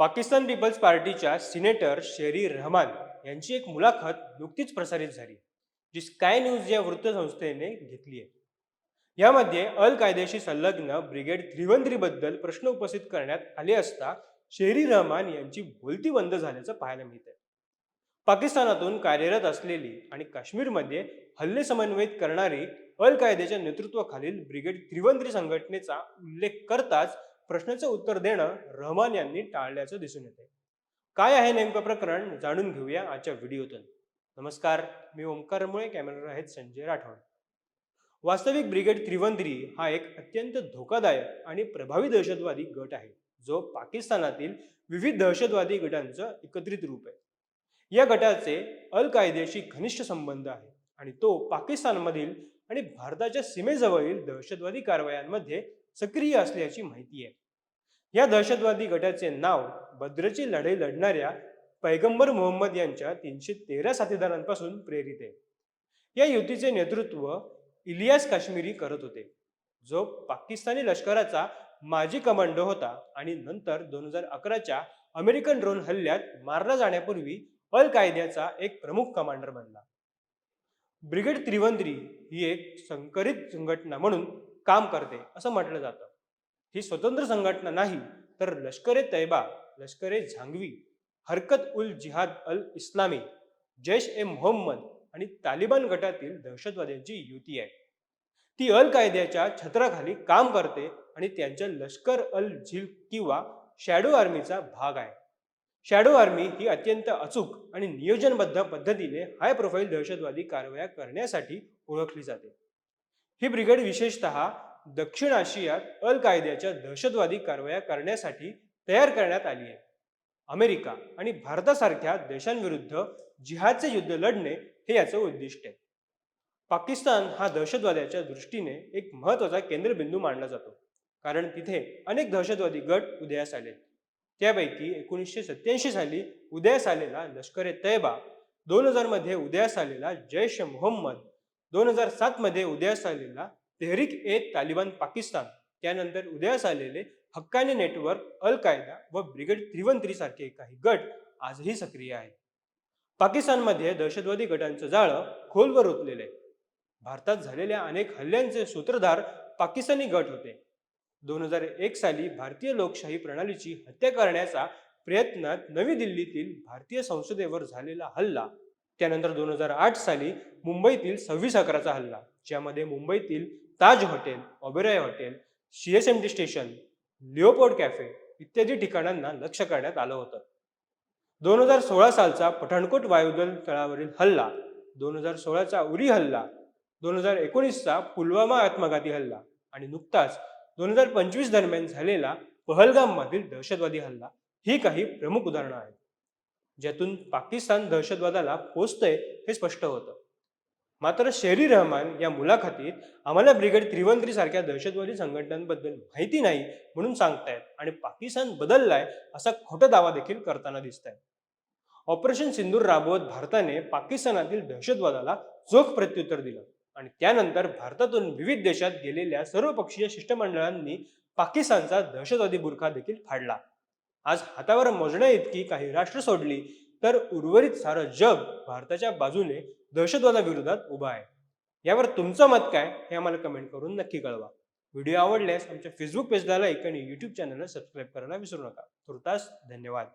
Pakistan people's पार्टीच्या senator शेरी रहमान यांची एक मुलाखत नुकतीच प्रसारित झाली जी स्काय न्यूज या वृत्तसंस्थेने घेतली आहे. यामध्ये अल कायदेशी संलग्न ब्रिगेड त्रिवंद्रीबद्दल प्रश्न उपस्थित करण्यात आले असता शेरी रहमान यांची बोलती बंद झाल्याचं पाहायला मिळतंय. पाकिस्तानातून कार्यरत असलेली आणि काश्मीरमध्ये हल्ले समन्वयित करणारी अल कायद्याच्या नेतृत्वाखालील ब्रिगेड त्रिवंद्री संघटनेचा उल्लेख करताच प्रश्नाचं उत्तर देणं रहमान यांनी टाळल्याचं दिसून येते. काय आहे नेमकं प्रकरण जाणून घेऊया आजच्या व्हिडिओतून. नमस्कार मी ओंकारमुळे कॅमेरा आहेत संजय राठोड. वास्तविक ब्रिगेड त्रिवंद्री हा एक अत्यंत धोकादायक आणि प्रभावी दहशतवादी गट आहे जो पाकिस्तानातील विविध दहशतवादी गटांचं एकत्रित रूप आहे. या गटाचे अल कायदेशी घनिष्ठ संबंध आहे आणि तो पाकिस्तानमधील आणि भारताच्या सीमेजवळील दहशतवादी कारवायांमध्ये सक्रिय असल्याची माहिती आहे. या दहशतवादी गटाचे नाव बद्रची लढाई लढणाऱ्या पैगंबर मोहम्मद यांच्या तीनशे तेरा साथीदारांपासून प्रेरित आहे. या युतीचे नेतृत्व इलियास काश्मीरी करत होते. जो पाकिस्तानी लष्कराचा माजी कमांडो होता आणि नंतर दोन हजार अकराच्या अमेरिकन ड्रोन हल्ल्यात मारला जाण्यापूर्वी अल कायद्याचा एक प्रमुख कमांडर बनला. ब्रिगेड त्रिवंद्री ही एक संकरित संघटना म्हणून काम करते असं म्हटलं जातं. ही स्वतंत्र संघटना नाही तर लष्करे तैबा लष्करे झांगवी हरकत उल जिहाद अल इस्लामी जैश ए मोहम्मद आणि तालिबान गटातील दहशतवाद्यांची युती आहे. ती अल कायद्याच्या छत्राखाली काम करते आणि त्यांच्या लष्कर अल झिल किंवा शॅडो आर्मीचा भाग आहे. शॅडो आर्मी ही अत्यंत अचूक आणि नियोजनबद्ध पद्धतीने हाय प्रोफाईल दहशतवादी कारवाया करण्यासाठी ओळखली जाते. ही ब्रिगेड विशेषतः दक्षिण आशियात अल कायद्याच्या दहशतवादी कारवाया करण्यासाठी तयार करण्यात आली आहे. अमेरिका आणि भारतासारख्या देशांविरुद्ध जिहादचे युद्ध लढणे हे याचं उद्दिष्ट आहे. पाकिस्तान हा दहशतवाद्याच्या दृष्टीने एक महत्त्वाचा केंद्रबिंदू मानला जातो कारण तिथे अनेक दहशतवादी गट उदयास आले. त्यापैकी एकोणीसशे सत्याऐंशी साली उदयास आलेला लष्कर ए तैबा दोन हजारमध्ये उदयास आलेला जैश मोहम्मद दोन हजार सातमध्ये उदयास आलेला तेहरीक ए तालिबान पाकिस्तान त्यानंतर उदयास आलेले हक्कानी नेटवर्क अल कायदा व ब्रिगेड त्रिवंत्री सारखे काही गट आजही सक्रिय आहेत. पाकिस्तानमध्ये दहशतवादी गटांचं जाळं खोलवर ओतलेलं आहे. भारतात झालेल्या अनेक हल्ल्यांचे सूत्रधार पाकिस्तानी गट होते. दोन हजार एक साली भारतीय लोकशाही प्रणालीची हत्या करण्याचा प्रयत्नात नवी दिल्लीतील भारतीय संसदेवर झालेला हल्ला त्यानंतर दोन हजार आठ साली मुंबईतील सव्वीस अकराचा हल्ला ज्यामध्ये मुंबईतील Taj hotel Oberoi hotel C S M T station Leopold cafe इत्यादी ठिकाणांना लक्ष करण्यात आलं होतं. दोन हजार सोळा सालचा पठाणकोट वायुदल तळावरील हल्ला दोन हजार सोळाचा उरी हल्ला दोन हजार एकोणीसचा पुलवामा आत्मघाती हल्ला आणि नुकताच दोन हजार पंचवीस दरम्यान झालेला पहलगाममधील दहशतवादी हल्ला ही काही प्रमुख उदाहरणं आहेत. ज्यातून पाकिस्तान दहशतवादाला पोचतंय हे स्पष्ट होतं. मात्र शेरी रहमान या मुलाखतीत आम्हाला ब्रिगेड त्रिवंत्री सारख्या दहशतवादी संघटनांबद्दल माहिती नाही म्हणून सांगतायत आणि पाकिस्तान बदललाय असा खोटा दावा देखील करताना दिसत आहे ऑपरेशन सिंदूर राबवत भारताने पाकिस्तानातील दहशतवादाला चोख प्रत्युत्तर दिलं आणि त्यानंतर भारतातून विविध देशात गेलेल्या सर्वपक्षीय शिष्टमंडळांनी पाकिस्तानचा दहशतवादी बुरखा देखील फाडला. आज हातावर मोजण्या इतकी काही राष्ट्र सोडली तर उर्वरित सारं जग भारताच्या बाजूने दहशतवादाविरोधात उभं आहे. यावर तुमचं मत काय हे आम्हाला कमेंट करून नक्की कळवा. व्हिडिओ आवडल्यास आमच्या फेसबुक पेजला लाईक आणि युट्यूब चॅनलला सबस्क्राईब करायला विसरू नका. तुर्तास धन्यवाद.